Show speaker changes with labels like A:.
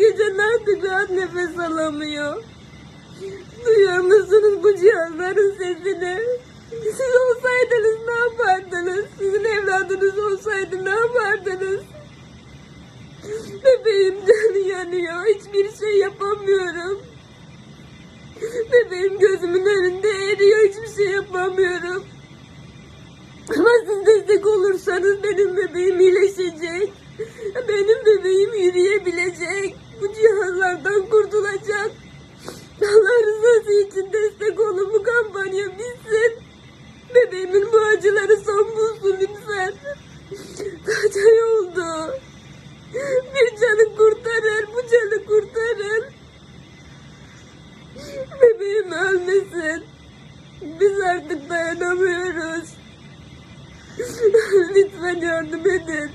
A: gece artık rahat nefes alamıyor. Duyuyor musunuz bu cihazların sesini? Siz olsaydınız ne yapardınız? Sizin evladınız olsaydı ne yapardınız? Bebeğim canı yanıyor. Hiçbir şey yapamıyorum. Bebeğim gözümün önünde eriyor. Hiçbir şey yapamıyorum. Ama siz destek olursanız benim bebeğim iyileşecek. Benim bebeğim yürüyebilecek. Bu cihazlardan kurtulacak. Allah rızası için destek olun bu kampanya bitsin. Bebeğimin bu acıları son bulsun lütfen. Kaç ay oldu. Bir canı kurtarır, bu canı kurtarır. Bebeğim ölmesin. Biz artık dayanamıyoruz. Lütfen yardım edin.